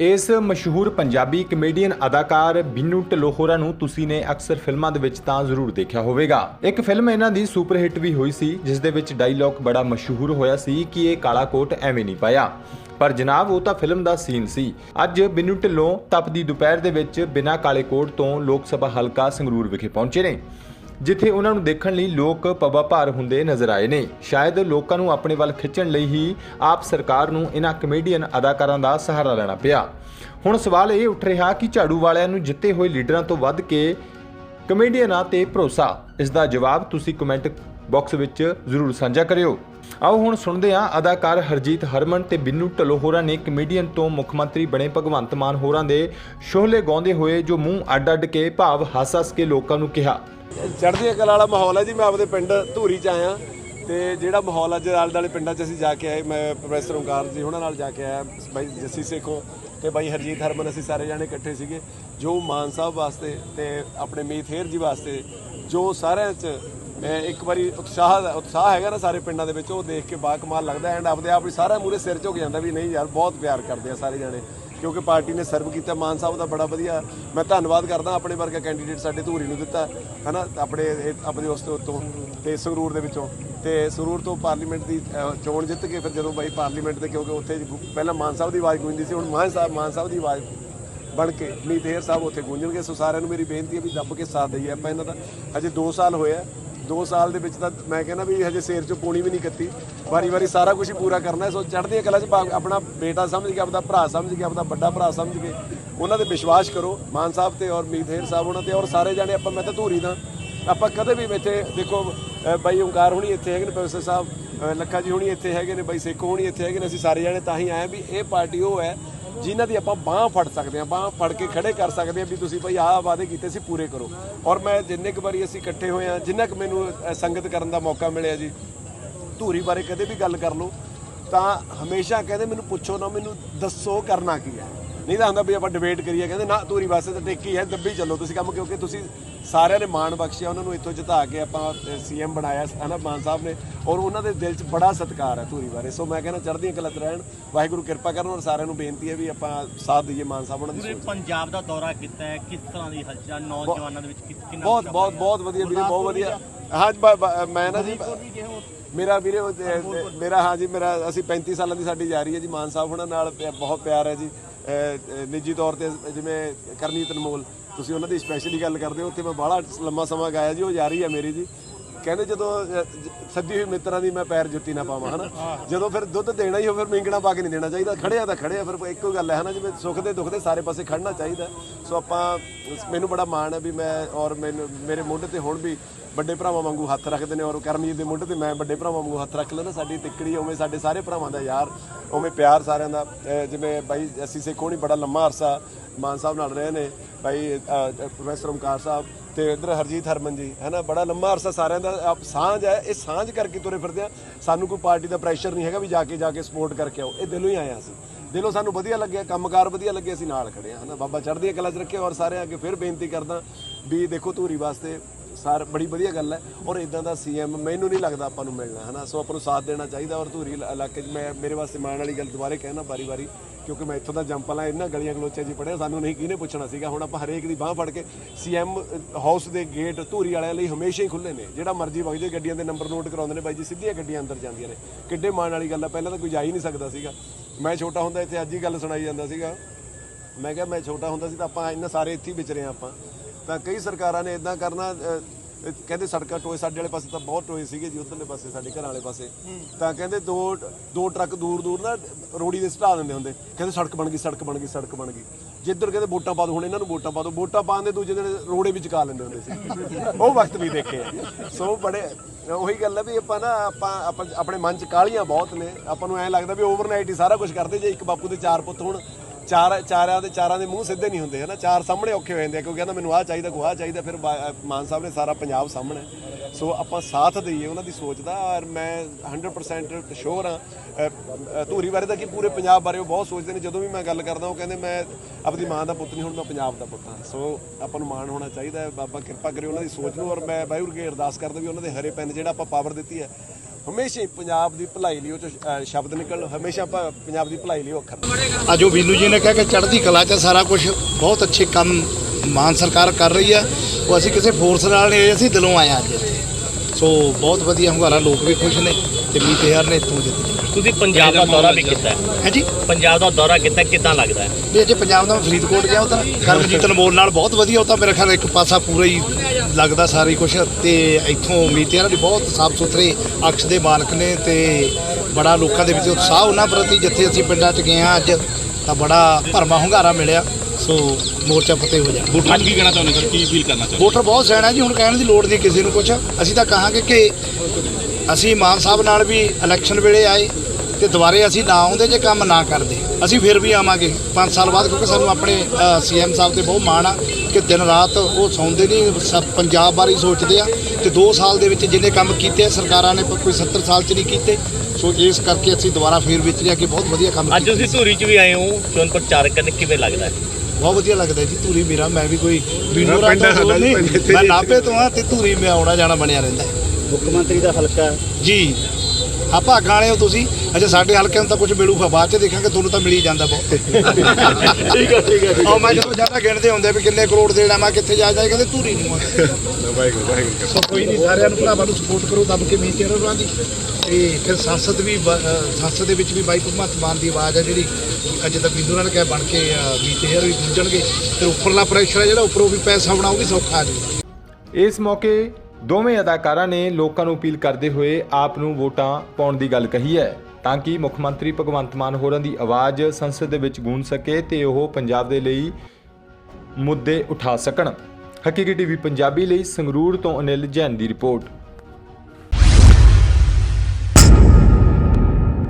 ਇਸ ਮਸ਼ਹੂਰ ਪੰਜਾਬੀ ਕਮੇਡੀਅਨ ਅਦਾਕਾਰ ਬਿੰਨੂ ਢਿੱਲੋਂ ਨੂੰ ਤੁਸੀਂ ਨੇ ਅਕਸਰ ਫਿਲਮਾਂ ਦੇ ਵਿੱਚ ਤਾਂ ਜ਼ਰੂਰ ਦੇਖਿਆ ਹੋਵੇਗਾ। ਇੱਕ ਫਿਲਮ ਇਹਨਾਂ ਦੀ ਸੁਪਰ ਹਿੱਟ ਵੀ ਹੋਈ ਸੀ, ਜਿਸ ਦੇ ਵਿੱਚ ਡਾਇਲੌਗ ਬੜਾ ਮਸ਼ਹੂਰ ਹੋਇਆ ਸੀ ਕਿ ਇਹ ਕਾਲਾ ਕੋਟ ਐਵੇਂ ਨਹੀਂ ਪਾਇਆ। ਪਰ ਜਨਾਬ, ਉਹ ਤਾਂ ਫਿਲਮ ਦਾ ਸੀਨ ਸੀ। ਅੱਜ ਬਿੰਨੂ ਢਿੱਲੋਂ ਤਪਦੀ ਦੁਪਹਿਰ ਦੇ ਵਿੱਚ ਬਿਨਾਂ ਕਾਲੇ ਕੋਟ ਤੋਂ ਲੋਕ ਸਭਾ ਹਲਕਾ ਸੰਗਰੂਰ ਵਿਖੇ ਪਹੁੰਚੇ ਨੇ। ਜਿੱਥੇ ਉਹਨਾਂ ਨੂੰ ਦੇਖਣ ਲਈ ਲੋਕ ਪਵਾ ਭਾਰ ਹੁੰਦੇ ਨਜ਼ਰ ਆਏ ਨੇ। ਸ਼ਾਇਦ ਲੋਕਾਂ ਨੂੰ ਆਪਣੇ ਵੱਲ ਖਿੱਚਣ ਲਈ ਹੀ ਆਪ ਸਰਕਾਰ ਨੂੰ ਇਹਨਾਂ ਕਮੇਡੀਅਨ ਅਦਾਕਾਰਾਂ ਦਾ ਸਹਾਰਾ ਲੈਣਾ ਪਿਆ। ਹੁਣ ਸਵਾਲ ਇਹ ਉੱਠ ਰਿਹਾ ਕਿ ਝਾੜੂ ਵਾਲਿਆਂ ਨੂੰ ਜਿੱਤੇ ਹੋਏ ਲੀਡਰਾਂ ਤੋਂ ਵੱਧ ਕੇ ਕਮੇਡੀਅਨਾਂ ਤੇ ਭਰੋਸਾ। ਇਸ ਦਾ ਜਵਾਬ ਤੁਸੀਂ ਕਮੈਂਟ ਬਾਕਸ ਵਿੱਚ ਜ਼ਰੂਰ ਸਾਂਝਾ ਕਰਿਓ। ਆਓ ਹੁਣ ਸੁਣਦੇ ਹਾਂ ਅਦਾਕਾਰ ਹਰਜੀਤ ਹਰਮਨ ਤੇ ਬਿੰਨੂ ਢੱਲੋ ਹੋਰਾਂ ਨੇ ਕਮੇਡੀਅਨ ਤੋਂ ਮੁੱਖ ਮੰਤਰੀ ਬਣੇ ਭਗਵੰਤ ਮਾਨ ਹੋਰਾਂ ਦੇ ਸ਼ੋਹਲੇ ਗਾਉਂਦੇ ਹੋਏ ਜੋ ਮੂੰਹ ਅੱਡ ਅੱਡ ਕੇ ਭਾਵ ਹੱਸ ਹੱਸ ਕੇ ਲੋਕਾਂ ਨੂੰ ਕਿਹਾ। ਚੜ੍ਹਦੀ ਕਲਾ ਵਾਲਾ ਮਾਹੌਲ ਹੈ ਜੀ, ਮੈਂ ਆਪਦੇ ਪਿੰਡ ਧੂਰੀ ਚ ਆਇਆ ਤੇ ਜਿਹੜਾ ਮਾਹੌਲ ਅੱਜ ਆਲੇ ਦੁਆਲੇ ਪਿੰਡਾਂ 'ਚ ਅਸੀਂ ਜਾ ਕੇ ਆਏ। ਮੈਂ ਪ੍ਰੋਫੈਸਰ ਓਂਕਾਰ ਜੀ ਉਹਨਾਂ ਨਾਲ ਜਾ ਕੇ ਆਇਆ, ਬਾਈ ਜੱਸੀ ਸੇਖੋਂ ਤੇ ਬਾਈ ਹਰਜੀਤ ਹਰਮਨ, ਅਸੀਂ ਸਾਰੇ ਜਾਣੇ ਇਕੱਠੇ ਸੀਗੇ। ਜੋ ਮਾਨ ਸਾਹਿਬ ਵਾਸਤੇ ਤੇ ਆਪਣੇ ਮੀਤ ਹੇਰ ਜੀ ਵਾਸਤੇ, ਜੋ ਸਾਰਿਆਂ 'ਚ ਇੱਕ ਵਾਰੀ ਉਤਸ਼ਾਹ ਦਾ- ਉਤਸ਼ਾਹ ਹੈਗਾ ਨਾ ਸਾਰੇ ਪਿੰਡਾਂ ਦੇ ਵਿੱਚ, ਉਹ ਦੇਖ ਕੇ ਬਾ ਕਮਾਲ ਲੱਗਦਾ ਐਂਡ ਆਪਦੇ ਆਪ ਹੀ ਸਾਰਾ ਮੂਰੇ ਸਿਰ ਝੁਕ ਜਾਂਦਾ ਵੀ ਨਹੀਂ ਯਾਰ, ਬਹੁਤ ਪਿਆਰ ਕਰਦੇ ਆ ਸਾਰੇ ਜਾਣੇ। ਕਿਉਂਕਿ ਪਾਰਟੀ ਨੇ ਸਰਵ ਕੀਤਾ, ਮਾਨ ਸਾਹਿਬ ਦਾ ਬੜਾ ਵਧੀਆ। ਮੈਂ ਧੰਨਵਾਦ ਕਰਦਾ ਆਪਣੇ ਵਰਗਾ ਕੈਂਡੀਡੇਟ ਸਾਡੇ ਧੂਰੀ ਨੂੰ ਦਿੱਤਾ, ਹਨਾ, ਆਪਣੇ ਆਪਣੇ ਉਸ ਤੋਂ ਤੋਂ ਤੇ ਸੰਗਰੂਰ ਦੇ ਵਿੱਚੋਂ। ਤੇ ਸੰਗਰੂਰ ਤੋਂ ਪਾਰਲੀਮੈਂਟ ਦੀ ਚੋਣ ਜਿੱਤ ਕੇ ਫਿਰ ਜਦੋਂ ਬਾਈ ਪਾਰਲੀਮੈਂਟ ਦੇ, ਕਿਉਂਕਿ ਉੱਥੇ ਪਹਿਲਾਂ ਮਾਨ ਸਾਹਿਬ ਦੀ ਆਵਾਜ਼ ਗੂੰਜਦੀ ਸੀ, ਹੁਣ ਮਾਨ ਸਾਹਿਬ ਮਾਨ ਸਾਹਿਬ ਦੀ ਆਵਾਜ਼ ਬਣ ਕੇ ਮੀਤ ਹੇਰ ਸਾਹਿਬ ਉੱਥੇ ਗੂੰਜਣਗੇ। ਸੋ ਸਾਰਿਆਂ ਨੂੰ ਮੇਰੀ ਬੇਨਤੀ ਹੈ ਵੀ ਦੱਬ ਕੇ ਸਾਥ ਦਈਏ। ਆਪਾਂ ਇਹਨਾਂ ਦਾ ਹਜੇ 2 ਸਾਲ ਹੋਇਆ 2 ਸਾਲ ਦੇ ਵਿੱਚ ਤਾਂ ਮੈਂ ਕਹਿੰਦਾ ਵੀ ਹਜੇ ਸਿਰ ਚੋਂ ਪੂਣੀ ਵੀ ਨਹੀਂ ਕੱਤੀ। ਵਾਰੀ ਵਾਰੀ ਸਾਰਾ ਕੁਝ ਹੀ ਪੂਰਾ ਕਰਨਾ ਹੈ। ਸੋ ਚੜ੍ਹਦੀਆਂ ਕਲਾ 'ਚ ਭਾ- ਆਪਣਾ ਬੇਟਾ ਸਮਝ ਕੇ ਆਪਣਾ ਭਰਾ ਸਮਝ ਕੇ ਆਪਣਾ ਵੱਡਾ ਭਰਾ ਸਮਝ ਕੇ ਉਹਨਾਂ ਤੇ ਵਿਸ਼ਵਾਸ ਕਰੋ। ਮਾਨ ਸਾਹਿਬ ਤੇ ਔਰ ਮੀਥੇਰ ਸਾਹਿਬ ਉਹਨਾਂ ਤੇ ਔਰ ਸਾਰੇ ਜਾਣੇ ਆਪਾਂ, ਮੈਂ ਤਾਂ ਧੂਰੀ ਦਾ। ਆਪਾਂ ਕਦੇ ਵੀ ਇੱਥੇ ਦੇਖੋ ਬਾਈ ਓਂਕਾਰ ਹੁਣੀ ਇੱਥੇ ਹੈਗੇ ਨੇ ਪ੍ਰੋਫੈਸਰ ਸਾਹਿਬ ਲੱਖਾ ਜੀ ਹੁਣੀ ਇੱਥੇ ਹੈਗੇ ਨੇ, ਬਾਈ ਸੇਖੋ ਹੁਣੀ ਇੱਥੇ ਹੈਗੇ ਨੇ, ਅਸੀਂ ਸਾਰੇ ਜਾਣੇ ਤਾਂ ਹੀ ਆਏ ਵੀ ਇਹ ਪਾਰਟੀ ਉਹ ਹੈ ਜਿਨ੍ਹਾਂ ਦੀ ਆਪਾਂ ਬਾਹ ਫੜ ਸਕਦੇ ਹਾਂ, ਬਾਹ ਫੜ ਕੇ ਖੜੇ ਕਰ ਸਕਦੇ ਹਾਂ ਵੀ ਤੁਸੀਂ ਭਾਈ ਆਹ ਵਾਅਦੇ ਕੀਤੇ ਸੀ, ਪੂਰੇ ਕਰੋ। ਔਰ ਮੈਂ ਜਿੰਨੇ ਕੁ ਵਾਰੀ ਅਸੀਂ ਇਕੱਠੇ ਹੋਏ ਆ ਜਿੰਨਾ ਕੁ ਮੈਨੂੰ ਸੰਗਤ ਕਰਨ ਦਾ ਮੌਕਾ ਮਿਲਿਆ ਜੀ, ਧੂਰੀ ਬਾਰੇ ਕਦੇ ਵੀ ਗੱਲ ਕਰ ਲਓ, ਤਾਂ ਹਮੇਸ਼ਾ ਕਹਿੰਦੇ ਮੈਨੂੰ ਪੁੱਛੋ ਨਾ, ਮੈਨੂੰ ਦੱਸੋ ਕਰਨਾ ਕੀ ਹੈ। ਨਹੀਂ ਤਾਂ ਹੁੰਦਾ ਵੀ ਆਪਾਂ ਡਿਬੇਟ ਕਰੀਏ, ਕਹਿੰਦੇ ਨਾ ਧੂਰੀ ਵਾਸਤੇ ਤਾਂ ਟੇਕੀ ਹੈ, ਦੱਬੀ ਚੱਲੋ, ਤੁਸੀਂ ਕੰਮ ਕਿਉਂਕਿ ਤੁਸੀਂ ਸਾਰਿਆਂ ਨੇ ਮਾਣ ਬਖਸ਼ਿਆ ਉਹਨਾਂ ਨੂੰ ਇੱਥੋਂ ਜਿਤਾ ਕੇ ਆਪਾਂ ਸੀਐਮ ਬਣਾਇਆ ਹਨਾ ਮਾਨ ਸਾਹਿਬ ਨੇ ਔਰ ਉਹਨਾਂ ਦੇ ਦਿਲ 'ਚ ਬੜਾ ਸਤਿਕਾਰ ਹੈ ਧੂਰੀ ਬਾਰੇ। ਸੋ ਮੈਂ ਕਹਿੰਦਾ ਚੜ੍ਹਦੀਆਂ ਕਲਾ 'ਚ ਰਹਿਣ ਵਾਹਿਗੁਰੂ ਕਿਰਪਾ ਕਰਨ ਔਰ ਸਾਰਿਆਂ ਨੂੰ ਬੇਨਤੀ ਹੈ ਵੀ ਆਪਾਂ ਸਾਥ ਦਈਏ ਮਾਨ ਸਾਹਿਬ ਉਹਨਾਂ ਦੀ ਪੂਰੇ ਪੰਜਾਬ ਦਾ ਦੌਰਾ ਕੀਤਾ ਹੈ ਕਿਸ ਤਰ੍ਹਾਂ ਦੀ ਹਲਚਲ ਨੌਜਵਾਨਾਂ ਦੇ ਵਿੱਚ ਕਿੰਨਾ ਬਹੁਤ ਬਹੁਤ ਬਹੁਤ ਵਧੀਆ ਵੀਰੇ ਬਹੁਤ ਵਧੀਆ। ਹਾਂ ਮੈਂ ਨਾ ਜੀ ਮੇਰਾ ਵੀਰੇ ਮੇਰਾ ਹਾਂ ਜੀ ਮੇਰਾ ਅਸੀਂ 35 ਸਾਲਾਂ ਦੀ ਸਾਡੀ ਜਾਰੀ ਹੈ ਜੀ ਮਾਨ ਸਾਹਿਬ ਉਹਨਾਂ ਨਾਲ ਬਹੁਤ ਪਿਆਰ ਹੈ ਜੀ। ਨਿੱਜੀ ਤੌਰ ਤੇ ਜਿਵੇਂ ਕਰਨੀ ਅਨਮੋਲ, ਤੁਸੀਂ ਉਹਨਾਂ ਦੀ ਸਪੈਸ਼ਲੀ ਗੱਲ ਕਰਦੇ ਹੋ, ਉੱਥੇ ਮੈਂ ਬਾਹਲਾ ਲੰਮਾ ਸਮਾਂ ਗਾਇਆ ਜੀ, ਉਹ ਜਾਰੀ ਹੈ ਮੇਰੀ ਜੀ। ਕਹਿੰਦੇ ਜਦੋਂ ਸੱਦੀ ਹੋਈ ਮਿੱਤਰਾਂ ਦੀ ਮੈਂ ਪੈਰ ਜੁੱਤੀ ਨਾ ਪਾਵਾਂ, ਹਨਾ? ਜਦੋਂ ਫਿਰ ਦੁੱਧ ਦੇਣਾ ਹੀ ਹੋ ਫਿਰ ਮਿੰਗਣਾ ਪਾ ਕੇ ਨਹੀਂ ਦੇਣਾ ਚਾਹੀਦਾ। ਖੜਿਆ ਤਾਂ ਖੜਿਆ, ਫਿਰ ਇੱਕੋ ਗੱਲ ਹੈ, ਹਨਾ? ਜਿਵੇਂ ਸੁੱਖ ਦੇ ਦੁੱਖ ਦੇ ਸਾਰੇ ਪਾਸੇ ਖੜਨਾ ਚਾਹੀਦਾ। ਸੋ ਆਪਾਂ ਮੈਨੂੰ ਬੜਾ ਮਾਣ ਹੈ ਵੀ ਮੈਂ, ਔਰ ਮੈਨੂੰ, ਮੇਰੇ ਮੋਢੇ ਤੇ ਹੁਣ ਵੀ ਵੱਡੇ ਭਰਾਵਾਂ ਵਾਂਗੂ ਹੱਥ ਰੱਖਦੇ ਨੇ, ਔਰ ਕਰਮਜੀਤ ਦੇ ਮੋਢੇ ਤੇ ਮੈਂ ਵੱਡੇ ਭਰਾਵਾਂ ਵਾਂਗੂ ਹੱਥ ਰੱਖ ਲੈਣਾ ਸਾਡੀ ਤਿੱਕੜੀ ਉਵੇਂ ਸਾਡੇ ਸਾਰੇ ਭਰਾਵਾਂ ਦਾ ਯਾਰ, ਉਵੇਂ ਪਿਆਰ ਸਾਰਿਆਂ ਦਾ। ਜਿਵੇਂ ਬਾਈ, ਅਸੀਂ ਸੇਖੋਂ ਨਹੀਂ ਬੜਾ ਲੰਮਾ ਅਰਸਾ ਮਾਨ ਸਾਹਿਬ ਨਾਲ ਰਹੇ ਨੇ। ਬਾਈ ਪ੍ਰੋਫੈਸਰ ਓਮਕਾਰ ਸਾਹਿਬ ਤੇ ਇਧਰ ਹਰਜੀਤ ਹਰਮਨ ਜੀ ਹੈਨਾ ਬੜਾ ਲੰਮਾ ਅਰਸਾ ਸਾਰਿਆਂ ਦਾ, ਆਪ ਸਾਂਝ ਹੈ, ਇਹ ਸਾਂਝ ਕਰਕੇ ਤੁਰੇ ਫਿਰਦੇ ਆ। ਸਾਨੂੰ ਕੋਈ ਪਾਰਟੀ ਦਾ ਪ੍ਰੈਸ਼ਰ ਨਹੀਂ ਹੈਗਾ ਵੀ ਜਾ ਕੇ ਜਾ ਕੇ ਸਪੋਰਟ ਕਰਕੇ ਆਓ। ਇਹ ਦਿਲੋਂ ਹੀ ਆਇਆ ਹਾਂ ਅਸੀਂ। ਦਿਲੋਂ ਸਾਨੂੰ ਵਧੀਆ ਲੱਗਿਆ, ਕੰਮਕਾਰ ਵਧੀਆ ਲੱਗੇ ਅਸੀਂ ਨਾਲ ਖੜੇ ਹਾਂ ਹਨਾ ਬਾਬਾ ਚੜ੍ਹਦੀਆਂ ਕਲਾ 'ਚ ਰੱਖੇ ਔਰ ਸਾਰਿਆਂ ਅੱਗੇ ਫਿਰ ਬੇਨਤੀ ਕਰਦਾ ਵੀ ਦੇਖੋ ਧੂਰੀ ਵਾਸਤੇ ਸਾਰ ਬੜੀ ਵਧੀਆ ਗੱਲ ਹੈ ਔਰ ਇਦਾਂ ਦਾ ਸੀਐਮ ਮੈਨੂੰ ਨਹੀਂ ਲੱਗਦਾ ਆਪਾਂ ਨੂੰ ਮਿਲਣਾ, ਹਨਾ? ਸੋ ਆਪਾਂ ਨੂੰ ਸਾਥ ਦੇਣਾ ਚਾਹੀਦਾ ਔਰ ਧੂਰੀ ਇਲਾਕੇ 'ਚ ਮੈਂ ਮੇਰੇ ਵਾਸਤੇ ਮਾਣ ਵਾਲੀ ਗੱਲ ਦੁਬਾਰੇ ਕਹਿਣਾ ਬਾਰੀ-ਬਾਰੀ ਕਿਉਂਕਿ ਮੈਂ ਇੱਥੋਂ ਦਾ ਜੰਪਲਾਂ ਇਹਨਾਂ ਗਲੀਆਂ ਗਲੋਚਾਂ 'ਚ ਹੀ ਪੜਿਆ ਸਾਨੂੰ ਨਹੀਂ ਕਿਹਨੇ ਪੁੱਛਣਾ ਸੀਗਾ? ਹੁਣ ਆਪਾਂ ਹਰੇਕ ਦੀ ਬਾਹ ਫੜ ਕੇ ਸੀਐਮ ਹਾਊਸ ਦੇ ਗੇਟ ਧੂਰੀ ਵਾਲਿਆਂ ਲਈ ਹਮੇਸ਼ਾ ਹੀ ਖੁੱਲੇ ਨੇ। ਜਿਹੜਾ ਮਰਜ਼ੀ ਵਗ ਜਾਏ, ਗੱਡੀਆਂ ਦੇ ਨੰਬਰ ਨੋਟ ਕਰਾਉਂਦੇ ਨੇ, ਬਾਈ ਜੀ, ਸਿੱਧੀਆਂ ਗੱਡੀਆਂ ਅੰਦਰ ਜਾਂਦੀਆਂ ਨੇ। ਕਿੱਡੇ ਮਾਣ ਵਾਲੀ ਗੱਲ ਆ, ਪਹਿਲਾਂ ਤਾਂ ਕੋਈ ਜਾ ਹੀ ਨਹੀਂ ਸਕਦਾ ਸੀਗਾ। ਮੈਂ ਛੋਟਾ ਹੁੰਦਾ ਇੱਥੇ ਅੱਜ ਹੀ ਗੱਲ ਸੁਣਾਈ ਜਾਂਦਾ ਸੀਗਾ। ਮੈਂ ਕਿਹਾ ਮੈਂ ਛੋਟਾ ਹੁੰਦਾ ਸੀ ਤਾਂ ਆਪਾਂ ਇਹਨਾਂ ਸਾਰੇ ਇੱਥੇ ਹੀ ਵਿਚਰੇ ਆਪਾਂ। ਤਾਂ ਕਈ ਸਰਕਾਰਾਂ ਨੇ ਇਦਾਂ ਕਰਨਾ ਕਹਿੰਦੇ ਸੜਕਾਂ ਟੋਏ, ਸਾਡੇ ਵਾਲੇ ਪਾਸੇ ਤਾਂ ਬਹੁਤ ਟੋਏ ਸੀਗੇ ਜੀ, ਉਧਰਲੇ ਪਾਸੇ, ਸਾਡੇ ਘਰਾਂ ਵਾਲੇ ਪਾਸੇ। ਤਾਂ ਕਹਿੰਦੇ ਦੋ ਦੋ ਟਰੱਕ ਦੂਰ ਦੂਰ ਨਾ ਰੋੜੀ ਦੇ ਸਟਾ ਦਿੰਦੇ ਹੁੰਦੇ। ਕਹਿੰਦੇ ਸੜਕ ਬਣ ਗਈ, ਸੜਕ ਬਣ ਗਈ, ਸੜਕ ਬਣ ਗਈ। ਜਿੱਧਰ ਕਹਿੰਦੇ ਵੋਟਾਂ ਪਾ ਦੋ, ਹੁਣ ਇਹਨਾਂ ਨੂੰ ਵੋਟਾਂ ਪਾ ਦੋ, ਵੋਟਾਂ ਪਾਉਣ ਦੇ ਦੂਜੇ ਦਿਨ ਰੋੜੇ ਵਿੱਚ ਕਾ ਲੈਂਦੇ ਹੁੰਦੇ ਸੀ। ਉਹ ਵਕਤ ਵੀ ਦੇਖੇ। ਸੋ ਬੜੇ, ਉਹੀ ਗੱਲ ਹੈ ਵੀ ਆਪਾਂ ਨਾ, ਆਪਾਂ ਆਪਾਂ ਆਪਣੇ ਮਨ ਚ ਕਾਲੀਆਂ ਬਹੁਤ ਨੇ। ਆਪਾਂ ਨੂੰ ਐਂ ਲੱਗਦਾ ਵੀ ਓਵਰਨਾਈਟ ਹੀ ਸਾਰਾ ਕੁਝ ਕਰਦੇ ਜੇ, ਇੱਕ ਬਾਪੂ ਦੇ ਚਾਰ ਪੁੱਤ ਹੋਣ ਚਾਰ ਚਾਰਿਆਂ ਦੇ ਚਾਰਾਂ ਦੇ ਮੂੰਹ ਸਿੱਧੇ ਨਹੀਂ ਹੁੰਦੇ, ਹਨਾ? ਚਾਰ ਸਾਹਮਣੇ ਔਖੇ ਹੋ ਜਾਂਦੇ ਆ, ਕਿਉਂਕਿ ਕਹਿੰਦਾ ਮੈਨੂੰ ਆਹ ਚਾਹੀਦਾ ਕੋ ਆਹ ਚਾਹੀਦਾ, ਫਿਰ ਮਾਨ ਸਾਹਿਬ ਨੇ ਸਾਰਾ ਪੰਜਾਬ ਸਾਹਮਣੇ। ਸੋ ਆਪਾਂ ਸਾਥ ਦਈਏ, ਉਹਨਾਂ ਦੀ ਸੋਚ ਦਾ, ਔਰ ਮੈਂ 100% ਸ਼ੋਰ ਹਾਂ। ਧੂਰੀ ਬਾਰੇ ਤਾਂ ਕਿ ਪੂਰੇ ਪੰਜਾਬ ਬਾਰੇ ਉਹ ਬਹੁਤ ਸੋਚਦੇ ਨੇ। ਜਦੋਂ ਵੀ ਮੈਂ ਗੱਲ ਕਰਦਾ, ਉਹ ਕਹਿੰਦੇ, ਮੈਂ ਆਪਣੀ ਮਾਂ ਦਾ ਪੁੱਤ ਨਹੀਂ, ਹੁਣ ਮੈਂ ਪੰਜਾਬ ਦਾ ਪੁੱਤ ਹਾਂ। ਸੋ ਆਪਾਂ ਨੂੰ ਮਾਣ ਹੋਣਾ ਚਾਹੀਦਾ ਹੈ। ਬਾਬਾ ਕਿਰਪਾ ਕਰੇ ਉਹਨਾਂ ਦੀ ਸੋਚ ਨੂੰ, ਔਰ ਮੈਂ ਵਾਹਿਗੁਰੂ ਕੇ ਅਰਦਾਸ ਕਰਦਾ ਵੀ ਉਹਨਾਂ ਦੇ ਹਰੇ ਪੈਨ ਜਿਹੜਾ ਆਪਾਂ ਪਾਵਰ ਦਿੱਤੀ ਹੈ ਹਮੇਸ਼ਾ ਹੀ ਪੰਜਾਬ ਦੀ ਭਲਾਈ ਲਈ ਉਹ ਚੋਂ ਸ਼ਬਦ ਨਿਕਲ ਹਮੇਸ਼ਾ ਪੰਜਾਬ ਦੀ ਭਲਾਈ ਲਈ ਉਹ ਅੱਖਰ ਆ ਵੀਨੂ ਜੀ ਨੇ ਕਿਹਾ ਕਿ ਚੜ੍ਹਦੀ ਕਲਾ 'ਚ ਸਾਰਾ ਕੁਝ ਬਹੁਤ ਅੱਛੇ ਕੰਮ ਮਾਨ ਸਰਕਾਰ ਕਰ ਰਹੀ ਆ। ਉਹ ਅਸੀਂ ਕਿਸੇ ਫੋਰਸ ਨਾਲ ਨਹੀਂ ਅਸੀਂ ਦਿਲੋਂ ਆਏ ਹਾਂ ਅੱਜ ਸੋ ਬਹੁਤ ਵਧੀਆ ਹੁੰਗਾਰਾ, ਲੋਕ ਵੀ ਖੁਸ਼ ਨੇ ਤੇ ਮੀਤਿਆਰ ਨੇ ਇੱਥੋਂ ਜਿੱਤ ਤੁਸੀਂ ਪੰਜਾਬ ਦਾ ਦੌਰਾ ਵੀ ਕੀਤਾ ਹੈ। ਹੈ ਜੀ ਪੰਜਾਬ ਦਾ ਦੌਰਾ ਕੀਤਾ ਕਿੱਦਾਂ ਲੱਗਦਾ ਹੈ? ਵੀ ਜੇ ਪੰਜਾਬ ਦਾ ਮੈਂ ਫਰੀਦਕੋਟ ਗਿਆ ਉਹ ਤਾਂ ਕਰਮਜੀਤ ਅਨਮੋਲ ਨਾਲ ਬਹੁਤ ਵਧੀਆ ਉਹ ਤਾਂ ਮੇਰੇ ਖਿਆਲ ਇੱਕ ਪਾਸਾ ਪੂਰਾ ਹੀ ਲੱਗਦਾ ਸਾਰੀ ਕੁਝ ਤੇ ਇੱਥੋਂ ਮੀਤਿਆਰ ਦੀ ਬਹੁਤ ਸਾਫ਼ ਸੁਥਰੇ ਅਕਸ਼ ਦੇ ਮਾਲਕ ਨੇ ਤੇ ਬੜਾ ਲੋਕਾਂ ਦੇ ਵਿੱਚ ਉਤਸ਼ਾਹ ਉਹਨਾਂ ਪ੍ਰਤੀ ਜਿੱਥੇ ਅਸੀਂ ਪਿੰਡਾਂ 'ਚ ਗਏ ਹਾਂ ਅੱਜ ਤਾਂ ਬੜਾ ਭਰਮਾ ਹੁੰਗਾਰਾ ਮਿਲਿਆ। ਸੋ ਮੋਰਚਾ ਫਤਿਹ ਹੋ ਜਾ ਅੱਜ ਕੀ ਕਹਿਣਾ ਚਾਹੁੰਦੇ ਸਰ ਕੀ ਫੀਲ ਕਰਨਾ ਚਾਹੁੰਦੇ ਵੋਟਰ ਬਹੁਤ ਸਿਆਣਾ ਜੀ ਹੁਣ ਕਹਿਣ ਦੀ ਲੋੜ ਨਹੀਂ ਕਿਸੇ ਨੂੰ ਕੁਝ ਅਸੀਂ ਤਾਂ ਕਹਾਂਗੇ ਕਿ ਅਸੀਂ ਮਾਨ ਸਾਹਿਬ ਨਾਲ ਵੀ ਇਲੈਕਸ਼ਨ ਵੇਲੇ ਆਏ। ਤੇ ਦੁਬਾਰੇ ਅਸੀਂ ਨਾ ਆਉਂਦੇ ਜੇ ਕੰਮ ਨਾ ਕਰਦੇ। ਅਸੀਂ ਫਿਰ ਵੀ ਆਵਾਂਗੇ। 5 ਸਾਲ ਬਾਅਦ ਕਿਉਂਕਿ ਸਾਨੂੰ ਆਪਣੇ ਸੀਐਮ ਸਾਹਿਬ ਤੇ ਬਹੁਤ ਮਾਣ ਆ ਕਿ ਦਿਨ ਰਾਤ ਉਹ ਸੌਂਦੇ ਨਹੀਂ ਸਭ ਪੰਜਾਬ ਬਾਰੇ ਸੋਚਦੇ ਆ। ਤੇ 2 ਸਾਲ ਦੇ ਵਿੱਚ ਜਿੰਨੇ ਕੰਮ ਕੀਤੇ ਆ, ਸਰਕਾਰਾਂ ਨੇ ਕੋਈ 70 ਸਾਲ ਚ ਨਹੀਂ ਕੀਤੇ। ਸੋ ਇਸ ਕਰਕੇ ਅਸੀਂ ਦੁਬਾਰਾ ਫੇਰ ਵਿਚਰਿਆ ਕਿ ਬਹੁਤ ਵਧੀਆ ਕੰਮ ਅੱਜ ਤੁਸੀਂ ਧੂਰੀ 'ਚ ਵੀ ਆਏ ਹੋ। ਚੋਣ ਪ੍ਰਚਾਰ ਕਰਨ ਕਿਵੇਂ ਲੱਗਦਾ ਹੈ? ਬਹੁਤ ਵਧੀਆ ਲੱਗਦਾ ਜੀ ਧੂਰੀ ਮੇਰਾ। ਮੈਂ ਵੀ ਕੋਈ ਬੀਨੂਰਾ ਤੋਂ ਨਹੀਂ ਮੈਂ ਨਾਭੇ ਤੋਂ ਆ ਤੇ ਧੂਰੀ ਮੈਂ ਆਉਣਾ ਜਾਣਾ ਬਣਿਆ ਰਹਿੰਦਾ। ਮੁੱਖ ਮੰਤਰੀ ਦਾ ਹਲਕਾ ਜੀ। ਆਪਾਂ ਅੱਗਾਂ ਵਾਲੇ ਹੋ ਤੁਸੀਂ ਅੱਛਾ ਸਾਡੇ ਹਲਕੇ ਨੂੰ ਤਾਂ ਕੁਝ ਮਿਲੂਗਾ ਬਾਅਦ ਚ ਦੇਖਾਂਗੇ ਤੁਹਾਨੂੰ ਤਾਂ ਮਿਲ ਹੀ ਜਾਂਦਾ ਬਹੁਤ। ਠੀਕ ਹੈ ਠੀਕ ਹੈ ਉਹ ਮੈਂ ਜਦੋਂ ਜ਼ਿਆਦਾ ਗਿਣਦੇ ਹੁੰਦੇ ਵੀ ਕਿੰਨੇ ਕਰੋੜ ਦੇਣਾ ਮੈਂ ਕਿੱਥੇ ਜਾ ਜਾ ਕਹਿੰਦੇ ਧੂਰੀ ਨੂੰ ਆ ਵਾਹਿਗੁਰੂ ਵਾਹਿਗੁਰੂ। ਸੋ ਕੋਈ ਨਹੀਂ ਸਾਰਿਆਂ ਨੂੰ ਭਰਾਵਾਂ ਨੂੰ ਸਪੋਰਟ ਕਰੋ ਦੱਬ ਕੇ ਮੀਤ ਹੋਰਾਂ ਦੀ। ਤੇ ਫਿਰ ਸੰਸਦ ਵੀ ਬ- ਅ, ਸੰਸਦ ਦੇ ਵਿੱਚ ਵੀ ਬਾਈ ਭਗਵੰਤ ਮਾਨ ਦੀ ਆਵਾਜ਼ ਹੈ ਜਿਹੜੀ ਅੱਜ ਤੱਕ ਬਿੰਦੂ ਨਾਲ ਕਿਹਾ ਬਣ ਕੇ ਹੇਅਰ ਵੀ ਗੂੰਜਣਗੇ ਤੇ ਉੱਪਰਲਾ ਪ੍ਰੈਸ਼ਰ ਹੈ ਜਿਹੜਾ ਉੱਪਰੋਂ ਵੀ ਪੈਸਾ ਵੀ ਸੌਖਾ ਆ ਜਾਊਗਾ। ਇਸ ਮੌਕੇ ਦੋਵੇਂ ਅਦਾਕਾਰਾਂ ਨੇ ਲੋਕਾਂ ਨੂੰ ਅਪੀਲ ਕਰਦੇ ਹੋਏ ਆਪ ਨੂੰ ਵੋਟਾਂ ਪਾਉਣ ਦੀ ਗੱਲ ਕਹੀ ਹੈ, ਤਾਂ ਕਿ ਮੁੱਖ ਮੰਤਰੀ ਭਗਵੰਤ ਮਾਨ ਹੋਰਾਂ ਦੀ ਆਵਾਜ਼ ਸੰਸਦ ਦੇ ਵਿੱਚ ਗੂੰਜ ਸਕੇ ਤੇ ਉਹ ਪੰਜਾਬ ਦੇ ਲਈ ਮੁੱਦੇ ਉਠਾ ਸਕਣ। ਹਕੀਕੀ ਟੀਵੀ ਪੰਜਾਬੀ ਲਈ ਸੰਗਰੂਰ ਤੋਂ ਅਨਿਲ ਜੈਨ ਦੀ ਰਿਪੋਰਟ।